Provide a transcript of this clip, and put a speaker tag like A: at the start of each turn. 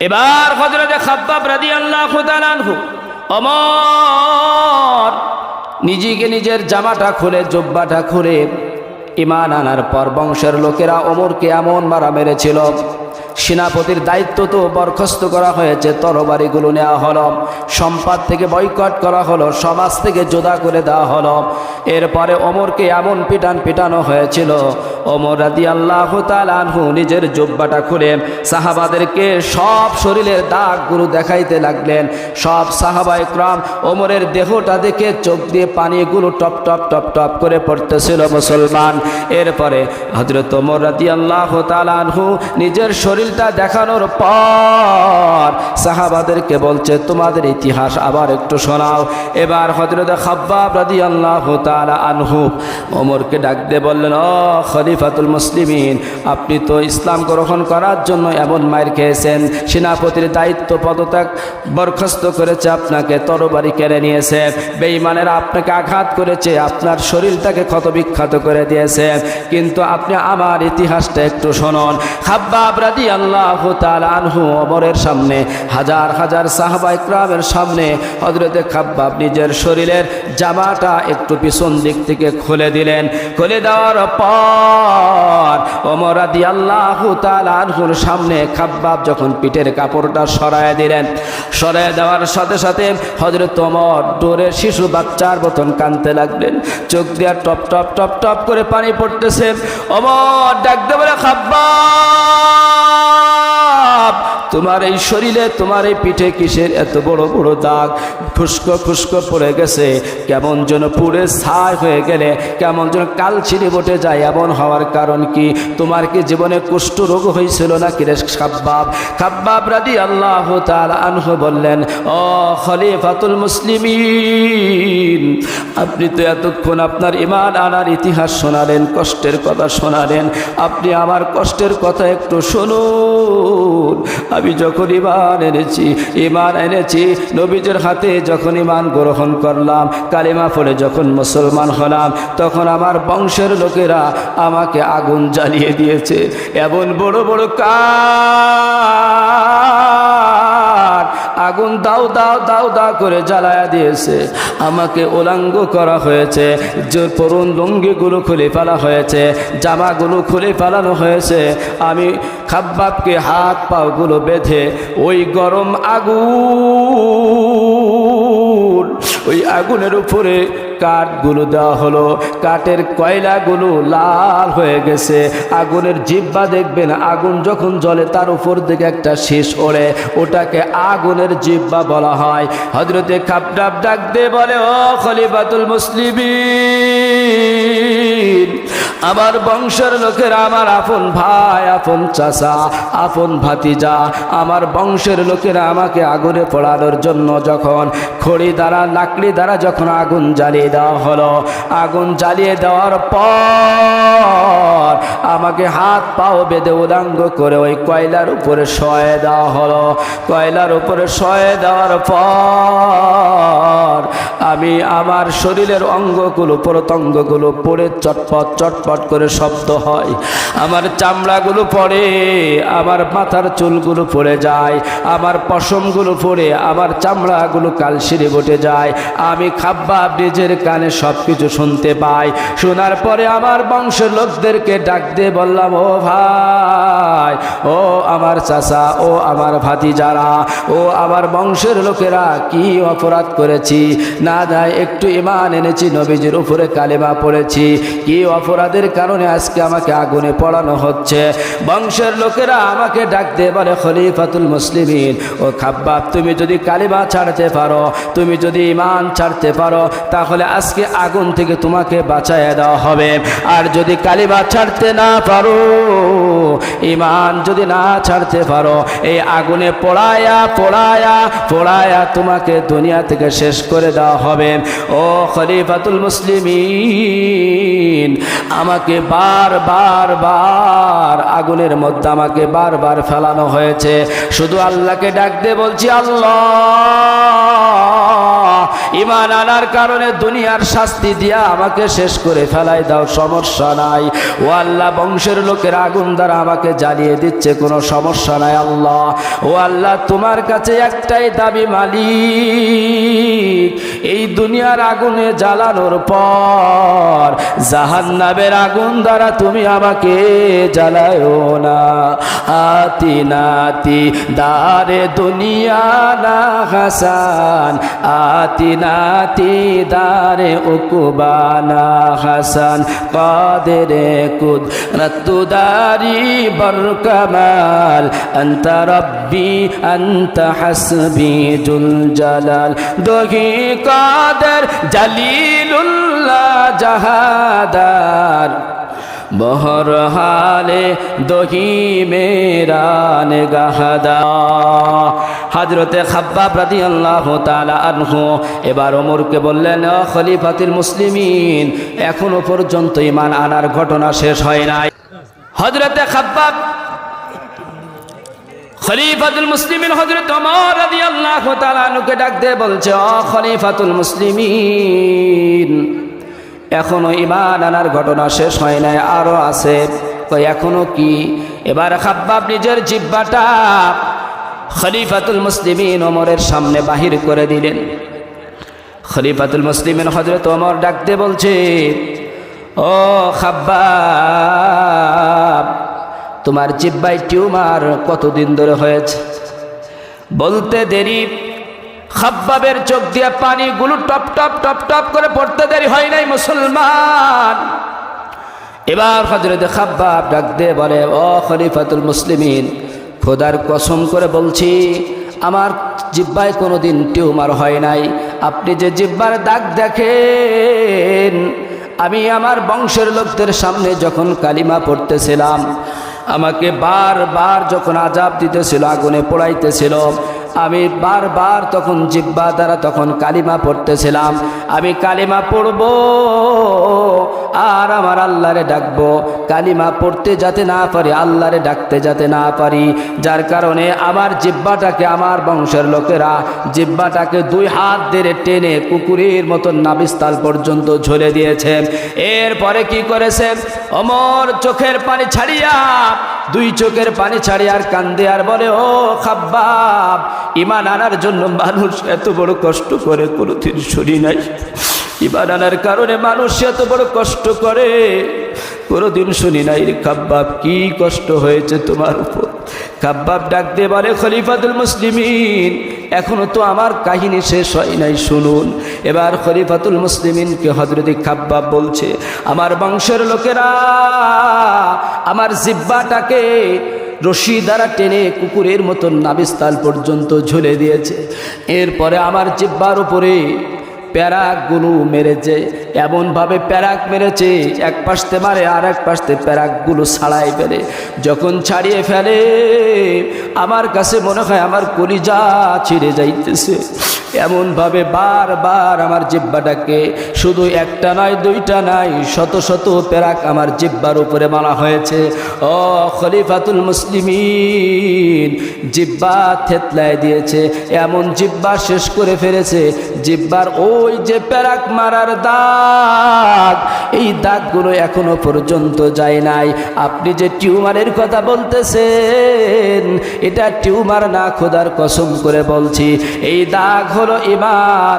A: এবার হজরত খাব্বাব রাদি আল্লাহ আনহু, অমর, নিজেকে নিজের জামাটা খুলে, জব্বাটা খুলে ইমান আনার পর বংশের লোকেরা অমরকে এমন মারা মেরেছিল। সেনাপতির দায়িত্ব তো বরখাস্ত করা হয়েছে, তরবারিগুলো নেওয়া হলো, সম্পদ থেকে বয়কট করা হলো, সমাজ থেকে জোদা করে দেওয়া হলো। এরপরে অমরকে এমন পিটান পিটানো হয়েছিল। অমর রাদি আল্লাহ আনহু নিজের জব্বাটা খুলে সাহাবাদেরকে সব শরীরের দাগগুলো দেখাইতে লাগলেন। সব সাহাবা ইকরাম ওমরের দেহটা দেখে চোখ দিয়ে পানিগুলো টপ টপ টপ টপ করে পড়তেছিল মুসলমান। এরপরে হজরত ওমর রাদি আল্লাহ আনহু নিজের শরীরটা দেখানোর পর সাহাবাদেরকে বলছে, তোমাদের ইতিহাস আবার একটু শোনাও। এবার হজরত খাব্বাব রাদি আল্লাহ আনহু ওমরকে ডাক দিয়ে বললেন, ও খলিফাতুল মুসলিমিন, আপনি তো ইসলাম গ্রহণ করার জন্য এমন মায়ের খেয়েছেন, সেনাপতির দায়িত্ব পদত্যাগ বরখাস্ত করেছে, আপনাকে তরবারি কেড়ে নিয়েছে, বেঈমানেরা আপনাকে আঘাত করেছে, আপনার শরীরটাকে ক্ষতবিখ্যাত করে দিয়েছে, কিন্তু আপনি আমার ইতিহাসটা একটু শুনুন। খাব্বাব রাদি আল্লাহ আনহু অমরের সামনে, হাজার হাজার সাহাবা ইকরামের সামনে হজরতে খাব্বাব নিজের শরীরের জামাটা একটু পিছন দিক থেকে খুলে দিলেন। খুলে দেওয়ার পর ওমর রাদি আল্লাহ আনহুর সামনে খাব্বাব যখন পিঠের কাপড়টা সরায় দিলেন, সরায় দেওয়ার সাথে সাথে হজরত ওমর ডোরে শিশু বাচ্চার মতন কানতে লাগলেন। চোখ দিয়ে টপ টপ টপ টপ করে পানি পড়তেছে। অমর ডাকতে বলে, খাব্বাব! তোমার এই শরীরে, তোমার এই পিঠে কিসের এত বড় বড় দাগ? খুস্কো খুস্কো পড়ে গেছে। কেমন যেন পুড়ে ছাই হয়ে গেলে, কেমন যেন কাল ছিঁড়ে বটে যায়। এমন হওয়ার কারণ কি? তোমার কি জীবনে কুষ্ঠ রোগ হয়েছিল না কি রে খাব্বাব? খাব্বাব রাদি আল্লাহ তাআলা আনহ বললেন, ও খলিফাতুল মুসলিমিন, আপনি তো এতক্ষণ আপনার ইমান আনার ইতিহাস শোনালেন, কষ্টের কথা শোনালেন। আপনি আমার কষ্টের কথা একটু শুনুন। আমি যখন ইমান এনেছি ইমান এনেছি, নবীজের হাতে যখন ইমান গ্রহণ করলাম, কালিমা ফলে যখন মুসলমান হলাম, তখন আমার বংশের লোকেরা আমাকে আগুন জ্বালিয়ে দিয়েছে। এমন বড় বড় কার দাও দাও দাও করে জ্বালায়া দিয়েছে। আমাকে ওলাঙ্গ করা হয়েছে। যে পরুণ লুঙ্গিগুলো খুলে ফেলা হয়েছে, জামাগুলো খুলে ফেলানো হয়েছে। আমি খাব্বাবকে হাত পাওগুলো বেঁধে ওই গরম আগুন ওই আগুনের উপরে কাঠগুলো দেওয়া হলো। কাঠের কয়লাগুলো লাল হয়ে গেছে। আগুনের জিব্বা দেখবেন, আগুন যখন জলে তার উপর দিকে একটা শেষ ওড়ে। ওটাকে আগুনের জিব্বা বলা হয়। হজরতে খাপটাপ ডাক দে বলে, ও খলিফাতুল মুসলিমিন! আমার বংশের লোকেরা, আমার আপন ভাই, আপন চাচা, আপন ভাতিজা, আমার বংশের লোকেরা আমাকে আগুনে পড়ানোর জন্য যখন খড়ি দ্বারা, লাকড়ি দ্বারা যখন আগুন জ্বালিয়ে দেওয়া হলো, আগুন জ্বালিয়ে দেওয়ার পর আমাকে হাত পাও বেঁধে উদাঙ্গ করে ওই কয়লার উপরে শয়ে দেওয়া হলো। কয়লার উপরে শয়ে দেওয়ার পর আমি আমার শরীরের অঙ্গগুলো, প্রত্যঙ্গগুলো পড়ে চটপট চটপট করে শব্দ হয়। আমার চামড়াগুলো পড়ে, আমার মাথার চুলগুলো পড়ে যায়, আমার পশমগুলো পড়ে, আমার চামড়াগুলো কালশিরে বটে যায়। আমি খাব্বা নিজের কানে সব কিছু শুনতে পাই। শোনার পরে আমার বংশের লোকদেরকে ডাক দিয়ে বললাম, ও ভাই, ও আমার চাচা, ও আমার ভাতিজারা, ও আমার বংশের লোকেরা কি অপরাধ করেছি? না যায় একটু ইমান এনেছি, নবীজির উপরে কালেমা পড়েছি। কি অপরাধের কারণে আজকে আমাকে আগুনে পড়ানো হচ্ছে। বংশের লোকেরা আমাকে ডাক দিয়ে বলে, খলিফাতুল মুসলিমিন, ও খাব্বাব, তুমি যদি কালিমা ছাড়তে পারো, তুমি যদি ইমান ছাড়তে পারো, তাহলে আজকে আগুন থেকে তোমাকে বাঁচায় দেওয়া হবে। আর যদি কালিমা ছাড়তে না পারো ইমান যদি না ছাড়তে পারো, এই আগুনে পোড়ায়া পোড়ায়া পোড়ায়া তোমাকে দুনিয়া থেকে শেষ করে দেওয়া হবে। ও খলিফাতুল মুসলিমিন আমাকে বার বার বার আগুনের মধ্যে আমাকে বারবার ফেলানো হয়েছে। শুধু আল্লাহকে ডাকতে বলছি, আল্লাহ ইমান আনার কারণে দুনিয়ার শাস্তি দিয়া আমাকে শেষ করে ফেলাই দাও, সমস্যা নাই। ও আল্লাহ, বংশের লোকের আগুন দ্বারা আমাকে জ্বালিয়ে দিচ্ছে, কোনো সমস্যা নাই আল্লাহ। ও আল্লাহ, তোমার কাছে একটাই দাবি মালিক, এই দুনিয়ার আগুনে জ্বালানোর পর জাহান্নাবের আগুন দ্বারা তুমি আমাকে জ্বালায়ও না। আতি নাতি, দারে দুনিয়া না হাসান। আতি নাতি, দারে উকুবানা হাসান। কাদেরে قدرت داري بر كمال أنت ربي أنت حسبي ذو الجلال دهي قادر جليل الله جهادار বহর হালে দহি মেরান গাহাদা। হাজরতে খাব্বাব রাদি আল্লাহ তালা আনহু এবার ওমরকে বললেন, "ও খলিফাতুল মুসলিমিন, এখনও পর্যন্ত ইমান আনার ঘটনা শেষ হয় নাই। হজরতে খাব্বাব, খলিফাতুল মুসলিমিন হজরত ওমর রাদিয়াল্লাহু তাআলা আনহুকে ডাক দিয়ে বলছে, ও খলিফাতুল মুসলিমিন এখনও ইমান আনার ঘটনা শেষ হয় নাই, আরও আছে। কই এখনও কি? এবার খাব্বাব নিজের জিব্বাটা খলিফাতুল মুসলিমিন ওমরের সামনে বাহির করে দিলেন। খলিফাতুল মুসলিমিন হজরত ওমর ডাকতে বলছে, ও খাব্বাব, তোমার জিব্বাই টিউমার কতদিন ধরে হয়েছে? বলতে দেরি খাব্বাবের চোখ দিয়ে পানিগুলো টপ টপ টপ টপ করে পড়তে দেরি হয় নাই মুসলমান। এবার হজরত খাব্বাব ডাক দিয়ে বলে, ও খলিফাতুল মুসলিমিন, খোদার কসম করে বলছি, আমার জিব্বায় কোনো দিন টিউমার হয় নাই। আপনি যে জিব্বার দাগ দেখেন, আমি আমার বংশের লোকদের সামনে যখন কালিমা পড়তেছিলাম, আমাকে বারবার যখন আজাব দিতেছিল, আগুনে পোড়াইতেছিল আমি বারবার তখন জিব্বা দ্বারা তখন কালিমা পড়তেছিলাম। আমি কালিমা পড়ব, আর আমার আল্লাহরে ডাকবো। কালিমা পড়তে যাতে না পারি, আল্লাহরে ডাকতে যাতে না পারি। যার কারণে আমার জিব্বাটাকে আমার বংশের লোকেরা জিব্বাটাকে দুই হাত ধরে টেনে কুকুরের মতন নাবিস্তাল পর্যন্ত ঝরে দিয়েছে। এরপরে কি করেছে? অমর চোখের পানি ছাড়িয়া দুই চোখের পানি ছাড়ে আর কান্দে আর বলে, ও খাব্বাব ইমান আনার জন্য মানুষ এত বড় কষ্ট করে, কোনোদিন শুনি নাই। ইমান আনার কারণে মানুষ এত বড় কষ্ট করে, কোনোদিন শুনি নাই। খাব্বাব, কি কষ্ট হয়েছে তোমার উপর? খাব্বাব ডাক দিয়ে বলে, খলিফাতুল মুসলিমিন এখনও তো আমার কাহিনী শেষ হয় নাই, শুনুন। এবার খলিফাতুল মুসলিমিনকে হজরতি খাব্বাব বলছে, আমার বংশের লোকেরা, আমার জিব্বাটাকে রশি দ্বারা টেনে কুকুরের মতন নাবিস্তাল পর্যন্ত ঝুলে দিয়েছে। এরপরে আমার জিব্বার উপরে প্যারাকগুলো মেরেছে, এমনভাবে প্যারাক মেরেছে, এক পাশতে মারে আর এক পাশতে প্যারাকগুলো ছাড়াই ফেলে। যখন ছাড়িয়ে ফেলে, আমার কাছে মনে হয় আমার কলিজা ছিঁড়ে যাইতেছে। এমনভাবে বারবার আমার জিব্বাটাকে শুধু একটা নয়, দুইটা নাই শত শত প্যারাক আমার জিব্বার উপরে মালা হয়েছে। ও খলিফাতুল মুসলিমিন, জিব্বা থেতলায় দিয়েছে। এমন জিব্বা শেষ করে ফেলেছে জিব্বার ওই যে প্যারাক মারার দাগ। এই দাগগুলো এখনও পর্যন্ত যায় নাই। আপনি যে টিউমারের কথা বলতেছেন, এটা টিউমার না খোদার কসম করে বলছি। এই দাগ হলো ইমান